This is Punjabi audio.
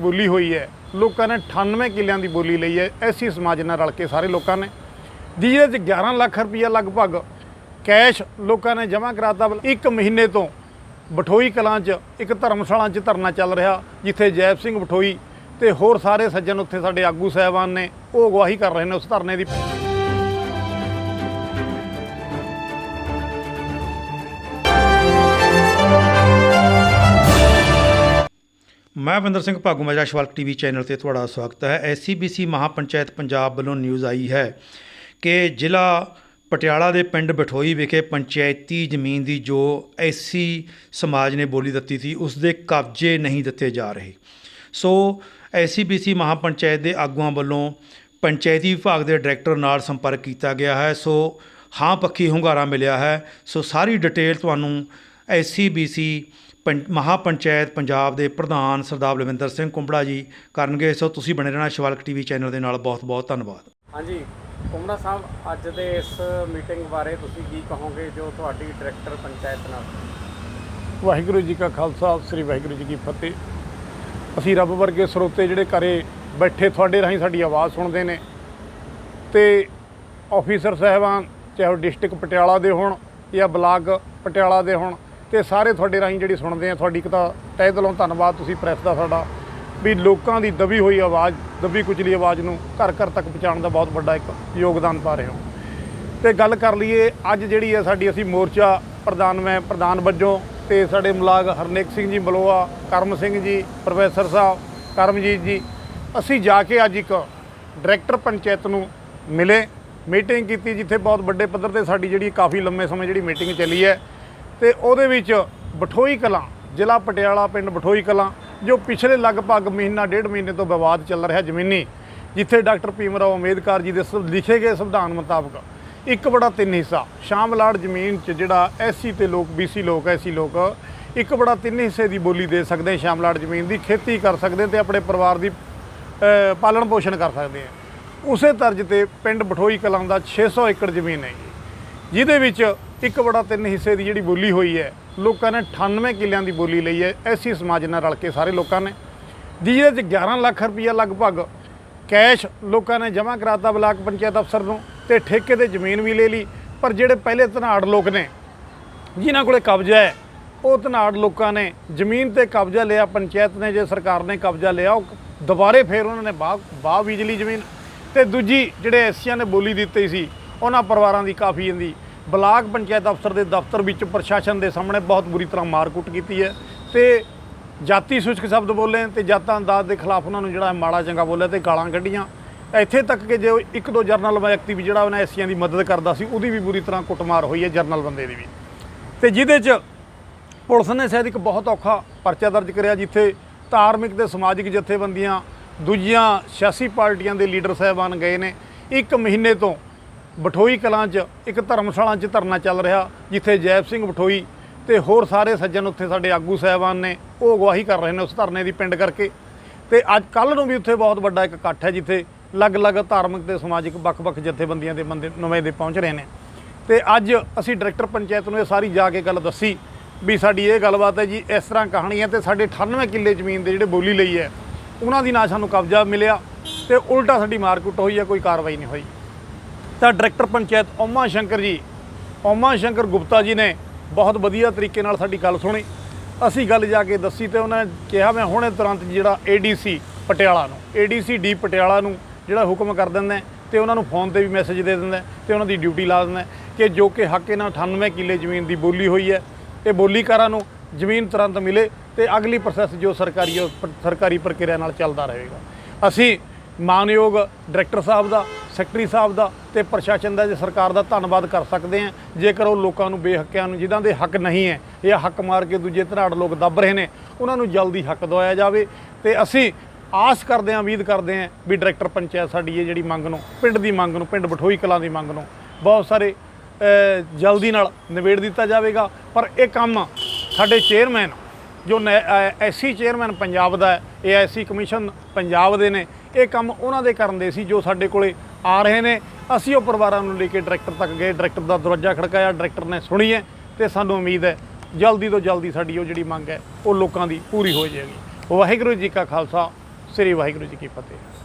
ਬੋਲੀ ਹੋਈ ਹੈ। ਲੋਕਾਂ ਨੇ 98 ਕਿੱਲਿਆਂ ਦੀ ਬੋਲੀ ਲਈ ਹੈ। ਐਸੀ ਸਮਾਜ ਨਾਲ ਰਲ ਕੇ ਸਾਰੇ ਲੋਕਾਂ ਨੇ। ਜਿਹਦੇ 'ਚ 11 ਲੱਖ ਰੁਪਈਆ ਲਗਭਗ ਕੈਸ਼ ਲੋਕਾਂ ਨੇ ਜਮ੍ਹਾਂ ਕਰਾਤਾ। ਇੱਕ ਮਹੀਨੇ ਤੋਂ ਬਠੋਈ ਕਲਾਂ 'ਚ, ਇੱਕ ਧਰਮਸ਼ਾਲਾ 'ਚ ਧਰਨਾ ਚੱਲ ਰਿਹਾ, ਜਿੱਥੇ ਜੈਬ ਸਿੰਘ ਬਠੋਈ ਤੇ ਹੋਰ ਸਾਰੇ ਸੱਜਣ ਉੱਥੇ ਸਾਡੇ ਆਗੂ ਸਾਹਿਬਾਨ ਨੇ। ਉਹ ਅਗਵਾਹੀ ਕਰ ਰਹੇ ਨੇ ਉਸ ਧਰਨੇ ਦੀ। ਮੈਂ ਵਿੰਦਰ ਸਿੰਘ ਭਾਗੂ ਮਜਾ ਸ਼ਵਾਲਕ ਟੀਵੀ ਚੈਨਲ ਤੇ ਤੁਹਾਡਾ ਸਵਾਗਤ ਹੈ। ਐਸਸੀਬੀਸੀ ਮਹਾਪੰਚਾਇਤ ਪੰਜਾਬ ਵੱਲੋਂ ਨਿਊਜ਼ ਆਈ ਹੈ ਕਿ ਜ਼ਿਲ੍ਹਾ ਪਟਿਆਲਾ ਦੇ ਪਿੰਡ ਬਠੋਈ ਵਿਖੇ ਪੰਚਾਇਤੀ ਜ਼ਮੀਨ ਦੀ ਜੋ ਐਸਸੀ ਸਮਾਜ ਨੇ ਬੋਲੀ ਦਿੱਤੀ ਸੀ, ਉਸ ਦੇ ਕਬਜ਼ੇ ਨਹੀਂ ਦਿੱਤੇ ਜਾ ਰਹੇ। ਸੋ ਐਸਸੀਬੀਸੀ ਮਹਾਪੰਚਾਇਤ ਦੇ ਆਗੂਆਂ ਵੱਲੋਂ ਪੰਚਾਇਤੀ ਵਿਭਾਗ ਦੇ ਡਾਇਰੈਕਟਰ ਨਾਲ ਸੰਪਰਕ ਕੀਤਾ ਗਿਆ ਹੈ। ਸੋ ਹਾਂ ਪੱਖੀ ਹੁੰਗਾਰਾ ਮਿਲਿਆ ਹੈ। ਸੋ ਸਾਰੀ ਡਿਟੇਲ ਤੁਹਾਨੂੰ ਐਸਸੀਬੀਸੀ ਮਹਾਪੰਚਾਇਤ ਪੰਜਾਬ ਦੇ ਪ੍ਰਧਾਨ ਸਰਦਾਰ ਬਲਵਿੰਦਰ ਸਿੰਘ ਕੁੰਬੜਾ ਜੀ ਕਰਨਗੇ। ਸੋ ਤੁਸੀਂ ਬਣੇ ਰਹਿਣਾ ਸ਼ਿਵਾਲਕ ਟੀਵੀ ਚੈਨਲ ਦੇ ਨਾਲ। ਬਹੁਤ ਬਹੁਤ ਧੰਨਵਾਦ। ਹਾਂਜੀ ਕੁਮੜਾ ਸਾਹਿਬ ਅੱਜ ਦੇ ਇਸ ਮੀਟਿੰਗ ਬਾਰੇ ਤੁਸੀਂ ਕੀ ਕਹੋਗੇ ਜੋ ਤੁਹਾਡੀ ਡਾਇਰੈਕਟਰ ਪੰਚਾਇਤ ਨਾਲ? ਵਾਹਿਗੁਰੂ ਜੀ ਕਾ ਖਾਲਸਾ ਸ੍ਰੀ ਵਾਹਿਗੁਰੂ ਜੀ ਕੀ ਫਤਿਹ। ਅਸੀਂ ਰੱਬ ਵਰਗੇ ਸਰੋਤੇ ਜਿਹੜੇ ਘਰੇ ਬੈਠੇ ਤੁਹਾਡੇ ਰਾਹੀਂ ਸਾਡੀ ਆਵਾਜ਼ ਸੁਣਦੇ ਨੇ। ਤੇ ਆਫੀਸਰ ਸਾਹਿਬਾਨ ਚਾਹੇ ਉਹ ਡਿਸਟ੍ਰਿਕਟ ਪਟਿਆਲਾ ਦੇ ਹੋਣ ਜਾਂ ਬਲਾਕ ਪਟਿਆਲਾ ਦੇ ਹੋਣ ਤੇ ਸਾਰੇ ਤੁਹਾਡੇ ਰਾਹੀਂ ਜਿਹੜੀ ਸੁਣਦੇ ਆ, ਤੁਹਾਡੀ ਇੱਕ ਤਾਂ ਤਹਿ ਦਿਲੋਂ ਧੰਨਵਾਦ, ਤੁਸੀਂ ਪ੍ਰੈਸ ਦਾ ਸਾਡਾ, ਵੀ ਲੋਕਾਂ ਦੀ ਦਬੀ ਹੋਈ ਆਵਾਜ਼, ਦਬੀ ਕੁਚਲੀ ਆਵਾਜ਼ ਨੂੰ ਘਰ ਘਰ ਤੱਕ ਪਹੁੰਚਾਉਣ ਦਾ ਬਹੁਤ ਵੱਡਾ ਇੱਕ ਯੋਗਦਾਨ ਪਾ ਰਹੇ ਹੋ। ਤੇ ਗੱਲ ਕਰ ਲਈਏ, ਅੱਜ ਜਿਹੜੀ ਹੈ ਸਾਡੀ ਅਸੀਂ ਮੋਰਚਾ ਪ੍ਰਧਾਨ ਮੈਂ, ਪ੍ਰਧਾਨ ਵਜੋਂ ਤੇ ਸਾਡੇ ਮੁਲਾਕ ਹਰਨੇਕ ਸਿੰਘ ਜੀ, ਬਲੋਆ, ਕਰਮ ਸਿੰਘ ਜੀ, ਪ੍ਰੋਫੈਸਰ ਸਾਹਿਬ, ਕਰਮਜੀਤ ਜੀ, ਅਸੀਂ ਜਾ ਕੇ ਅੱਜ ਇੱਕ ਡਾਇਰੈਕਟਰ ਪੰਚਾਇਤ ਨੂੰ ਮਿਲੇ, ਮੀਟਿੰਗ ਕੀਤੀ, ਜਿੱਥੇ ਬਹੁਤ ਵੱਡੇ ਪੱਧਰ ਤੇ ਸਾਡੀ ਜਿਹੜੀ ਕਾਫੀ ਲੰਮੇ ਸਮੇਂ ਜਿਹੜੀ ਮੀਟਿੰਗ ਚੱਲੀ ਹੈ ਤੇ ਉਹਦੇ ਵਿੱਚ ਬਠੋਈ ਕਲਾਂ, ਜ਼ਿਲ੍ਹਾ ਪਟਿਆਲਾ ਪਿੰਡ ਬਠੋਈ ਕਲਾਂ, ਜੋ ਪਿਛਲੇ ਲਗਭਗ ਮਹੀਨਾ, ਡੇਢ ਮਹੀਨੇ ਤੋਂ ਵਿਵਾਦ ਚੱਲ ਰਿਹਾ ਜ਼ਮੀਨੀ, ਜਿੱਥੇ ਡਾਕਟਰ ਭੀਮ ਰਾਓ ਅੰਬੇਦਕਰ ਜੀ ਦੇ ਸ- ਲਿਖੇ ਗਏ ਸੰਵਿਧਾਨ ਮੁਤਾਬਕ ਇੱਕ ਬੜਾ ਤਿੰਨ ਹਿੱਸਾ, ਸ਼ਾਮਲਾੜ ਜ਼ਮੀਨ 'ਚ ਜਿਹੜਾ ਐਸਸੀ ਤੇ ਲੋਕ, ਬੀਸੀ ਲੋਕ ਐਸੀ ਲੋਕ, ਇੱਕ ਬੜਾ ਤਿੰਨ ਹਿੱਸੇ ਦੀ ਬੋਲੀ ਦੇ ਸਕਦੇ ਸ਼ਾਮਲਾੜ ਜ਼ਮੀਨ ਦੀ ਖੇਤੀ ਕਰ ਸਕਦੇ ਤੇ ਆਪਣੇ ਪਰਿਵਾਰ ਦੀ ਪਾਲਣ ਪੋਸ਼ਣ ਕਰ ਸਕਦੇ ਆ ਉਸੇ ਤਰਜ਼ ਤੇ ਪਿੰਡ ਬਠੋਈ ਕਲਾਂ ਦਾ 600 ਏਕੜ ਜ਼ਮੀਨ ਹੈ ਜਿਹਦੇ ਵਿੱਚ ਇੱਕ ਬੜਾ ਤਿੰਨ ਹਿੱਸੇ ਦੀ ਜਿਹੜੀ ਬੋਲੀ ਹੋਈ ਹੈ, ਲੋਕਾਂ ਨੇ 98 ਕਿੱਲਿਆਂ ਦੀ ਬੋਲੀ ਲਈ ਹੈ। ਐਸੀ ਸਮਾਜ ਨਾਲ ਰਲ ਕੇ ਸਾਰੇ ਲੋਕਾਂ ਨੇ। ਜਿਹਦੇ 'ਚ 11 ਲੱਖ ਰੁਪਈਆ ਲਗਭਗ ਕੈਸ਼ ਲੋਕਾਂ ਨੇ ਜਮ੍ਹਾਂ ਕਰਾਤਾ ਬਲਾਕ ਪੰਚਾਇਤ ਅਫਸਰ ਨੂੰ ਤੇ ਠੇਕੇ ਤੇ ਜ਼ਮੀਨ ਵੀ ਲੈ ਲਈ। ਪਰ ਜਿਹੜੇ ਪਹਿਲੇ ਧਨਾੜ ਲੋਕ ਨੇ, ਜਿਨ੍ਹਾਂ ਕੋਲੇ ਕਬਜ਼ਾ ਹੈ, ਉਹ ਧਨਾੜ ਲੋਕਾਂ ਨੇ ਜ਼ਮੀਨ ਤੇ ਕਬਜ਼ਾ ਲਿਆ, ਪੰਚਾਇਤ ਨੇ, ਜੇ ਸਰਕਾਰ ਨੇ ਕਬਜ਼ਾ ਲਿਆ, ਉਹ ਦੁਬਾਰੇ ਫੇਰ ਉਹਨਾਂ ਨੇ ਬਾਹ ਬੀਜ ਲਈ ਜ਼ਮੀਨ। ਤੇ ਦੂਜੀ ਜਿਹੜੇ ਐਸੀਆਂ ਨੇ ਬੋਲੀ ਦਿੱਤੀ ਸੀ, ਉਹਨਾਂ ਪਰਿਵਾਰਾਂ ਦੀ ਕਾਫੀ ਇਹਦੀ ਬਲਾਕ ਪੰਚਾਇਤ ਅਫਸਰ ਦੇ ਦਫ਼ਤਰ ਵਿੱਚ ਪ੍ਰਸ਼ਾਸਨ ਦੇ ਸਾਹਮਣੇ ਬਹੁਤ ਬੁਰੀ ਤਰ੍ਹਾਂ ਮਾਰਕੁੱਟ ਕੀਤੀ ਹੈ ਤੇ ਜਾਤੀ ਸੂਚਕ ਸ਼ਬਦ ਬੋਲੇ ਤੇ ਜਾਤਾਂ ਅੰਦਾਜ਼ ਦੇ ਖਿਲਾਫ ਉਹਨਾਂ ਨੂੰ ਜਿਹੜਾ ਮਾੜਾ ਚੰਗਾ ਬੋਲਿਆ ਤੇ ਗਾਲਾਂ ਕੱਢੀਆਂ। ਇੱਥੇ ਤੱਕ ਕਿ ਜੇ ਇੱਕ ਦੋ ਜਰਨਲ ਵਿਅਕਤੀ ਵੀ ਜਿਹੜਾ ਉਹਨਾਂ ਐਸੀਆਂ ਦੀ ਮਦਦ ਕਰਦਾ ਸੀ, ਉਹਦੀ ਵੀ ਬੁਰੀ ਤਰ੍ਹਾਂ ਕੁੱਟਮਾਰ ਹੋਈ ਹੈ ਜਰਨਲ ਬੰਦੇ ਦੀ ਵੀ। ਤੇ ਜਿਹਦੇ 'ਚ ਪੁਲਿਸ ਨੇ ਸ਼ਾਇਦ ਇੱਕ ਬਹੁਤ ਔਖਾ ਪਰਚਾ ਦਰਜ ਕਰਿਆ, ਜਿੱਥੇ ਧਾਰਮਿਕ ਤੇ ਸਮਾਜਿਕ ਜਥੇਬੰਦੀਆਂ ਦੂਜੀਆਂ ਸਿਆਸੀ ਪਾਰਟੀਆਂ ਦੇ ਲੀਡਰ ਸਾਹਿਬਾਨ ਗਏ ਨੇ। ਇੱਕ ਮਹੀਨੇ ਤੋਂ ਬਠੋਈ ਕਲਾਂ 'ਚ ਇੱਕ ਧਰਮਸ਼ਾਲਾ 'ਚ ਧਰਨਾ ਚੱਲ ਰਿਹਾ, ਜਿੱਥੇ ਜੈਬ ਸਿੰਘ ਬਠੋਈ ਤੇ ਹੋਰ ਸਾਰੇ ਸੱਜਣ ਉੱਥੇ ਸਾਡੇ ਆਗੂ ਸਾਹਿਬਾਨ ਨੇ, ਉਹ ਅਗਵਾਹੀ ਕਰ ਰਹੇ ਨੇ ਉਸ ਧਰਨੇ ਦੀ ਪਿੰਡ ਕਰਕੇ। ਤੇ ਅੱਜ ਕੱਲ ਨੂੰ ਵੀ ਉੱਥੇ ਬਹੁਤ ਵੱਡਾ ਇੱਕ ਇਕੱਠ ਹੈ, ਜਿੱਥੇ ਅਲੱਗ-ਅਲੱਗ ਧਾਰਮਿਕ ਤੇ ਸਮਾਜਿਕ ਵੱਖ-ਵੱਖ ਜਥੇਬੰਦੀਆਂ ਦੇ ਬੰਦੇ ਨੁਮਾਇੰਦੇ ਪਹੁੰਚ ਰਹੇ ਨੇ। ਤੇ ਅੱਜ ਅਸੀਂ ਡਾਇਰੈਕਟਰ ਪੰਚਾਇਤ ਨੂੰ ਇਹ ਸਾਰੀ ਜਾ ਕੇ ਗੱਲ ਦੱਸੀ ਵੀ ਸਾਡੀ ਇਹ ਗੱਲਬਾਤ ਹੈ ਜੀ, ਇਸ ਤਰ੍ਹਾਂ ਕਹਾਣੀ ਹੈ ਤੇ ਸਾਡੇ 98 ਕਿੱਲੇ ਜ਼ਮੀਨ ਦੇ ਜਿਹੜੇ ਬੋਲੀ ਲਈ ਹੈ, ਉਹਨਾਂ ਦੀ ਨਾ ਸਾਨੂੰ ਕਬਜ਼ਾ ਮਿਲਿਆ ਤੇ ਉਲਟਾ ਸਾਡੀ ਮਾਰਕੁੱਟ ਹੋਈ ਹੈ, ਕੋਈ ਕਾਰਵਾਈ ਨਹੀਂ ਹੋਈ। ਤਾਂ ਡਾਇਰੈਕਟਰ ਪੰਚਾਇਤ ਓਮਾ ਸ਼ੰਕਰ ਜੀ ਓਮਾ ਸ਼ੰਕਰ ਗੁਪਤਾ ਜੀ ਨੇ ਬਹੁਤ ਵਧੀਆ ਤਰੀਕੇ ਨਾਲ ਸਾਡੀ ਗੱਲ ਸੁਣੀ। ਅਸੀਂ ਗੱਲ ਜਾ ਕੇ ਦੱਸੀ ਤੇ ਉਹਨਾਂ ਨੇ ਕਿਹਾ, ਮੈਂ ਹੁਣੇ ਤੁਰੰਤ ਜਿਹੜਾ ਏਡੀਸੀ ਪਟਿਆਲਾ ਨੂੰ ਏਡੀਸੀ ਡੀ ਪਟਿਆਲਾ ਨੂੰ ਜਿਹੜਾ ਹੁਕਮ ਕਰ ਦਿੰਦਾ ਤੇ ਉਹਨਾਂ ਨੂੰ ਫੋਨ ਤੇ ਵੀ ਮੈਸੇਜ ਦੇ ਦਿੰਦਾ ਤੇ ਉਹਨਾਂ ਦੀ ਡਿਊਟੀ ਲਾ ਦਿੰਦਾ ਕਿ ਜੋ ਕਿ ਹੱਕ ਨਾਲ 98 ਕਿੱਲੇ ਜ਼ਮੀਨ ਦੀ ਬੋਲੀ ਹੋਈ ਹੈ, ਇਹ ਬੋਲੀਕਾਰਾਂ ਨੂੰ ਜ਼ਮੀਨ ਤੁਰੰਤ ਮਿਲੇ ਤੇ ਅਗਲੀ ਪ੍ਰੋਸੈਸ ਜੋ ਸਰਕਾਰੀ ਸਰਕਾਰੀ ਪ੍ਰਕਿਰਿਆ ਨਾਲ ਚੱਲਦਾ ਰਹੇਗਾ। ਅਸੀਂ ਮਾਨਯੋਗ ਡਾਇਰੈਕਟਰ ਸਾਹਿਬ ਦਾ ਸੈਕਟਰੀ ਸਾਹਿਬ ਦਾ ਤੇ ਪ੍ਰਸ਼ਾਸਨ ਦਾ ਜੇ ਸਰਕਾਰ ਦਾ ਧੰਨਵਾਦ ਕਰ ਸਕਦੇ ਹਾਂ। ਜੇਕਰ ਉਹ ਲੋਕਾਂ ਨੂੰ ਬੇਹੱਕਿਆਂ ਨੂੰ, ਜਿਨ੍ਹਾਂ ਦੇ ਹੱਕ ਨਹੀਂ ਹੈ ਜਾਂ ਹੱਕ ਮਾਰ ਕੇ ਦੂਜੇ ਧਰਾੜ ਲੋਕ ਦੱਬ ਰਹੇ ਨੇ, ਉਹਨਾਂ ਨੂੰ ਜਲਦੀ ਹੱਕ ਦਵਾਇਆ ਜਾਵੇ। ਤੇ ਅਸੀਂ ਆਸ ਕਰਦੇ ਹਾਂ, ਉਮੀਦ ਕਰਦੇ ਹਾਂ ਵੀ ਡਾਇਰੈਕਟਰ ਪੰਚਾਇਤ ਸਾਡੀ ਇਹ ਜਿਹੜੀ ਮੰਗ ਨੂੰ, ਪਿੰਡ ਦੀ ਮੰਗ ਨੂੰ, ਪਿੰਡ ਬਠੋਈ ਕਲਾਂ ਦੀ ਮੰਗ ਨੂੰ ਬਹੁਤ ਸਾਰੇ ਜਲਦੀ ਨਾਲ ਨਿਬੇੜ ਦਿੱਤਾ ਜਾਵੇਗਾ। ਪਰ ਇਹ ਕੰਮ ਸਾਡੇ ਚੇਅਰਮੈਨ ਜੋ ਐਸਸੀ ਚੇਅਰਮੈਨ ਪੰਜਾਬ ਦਾ ਹੈ ਏਆਈਸੀ ਕਮਿਸ਼ਨ ਪੰਜਾਬ ਦੇ ਨੇ। ਇਹ ਕੰਮ ਉਹਨਾਂ ਦੇ ਕਰਨ ਦੇ ਸੀ ਜੋ ਸਾਡੇ ਕੋਲੇ ਆ ਰਹੇ ਨੇ। ਅਸੀਂ ਉਹ ਪਰਿਵਾਰਾਂ ਨੂੰ ਲੈ ਕੇ ਡਾਇਰੈਕਟਰ ਤੱਕ ਗਏ, ਡਾਇਰੈਕਟਰ ਦਾ ਦਰਵਾਜ਼ਾ ਖੜਕਾਇਆ, ਡਾਇਰੈਕਟਰ ਨੇ ਸੁਣੀ ਹੈ ਤੇ ਸਾਨੂੰ ਉਮੀਦ ਹੈ ਜਲਦੀ ਤੋਂ ਜਲਦੀ ਸਾਡੀ ਉਹ ਜਿਹੜੀ ਮੰਗ ਹੈ, ਉਹ ਲੋਕਾਂ ਦੀ ਪੂਰੀ ਹੋ ਜਾਏਗੀ। ਵਾਹਿਗੁਰੂ ਜੀ ਕਾ ਖਾਲਸਾ, ਸ੍ਰੀ ਵਾਹਿਗੁਰੂ ਜੀ ਕੀ ਫਤਿਹ।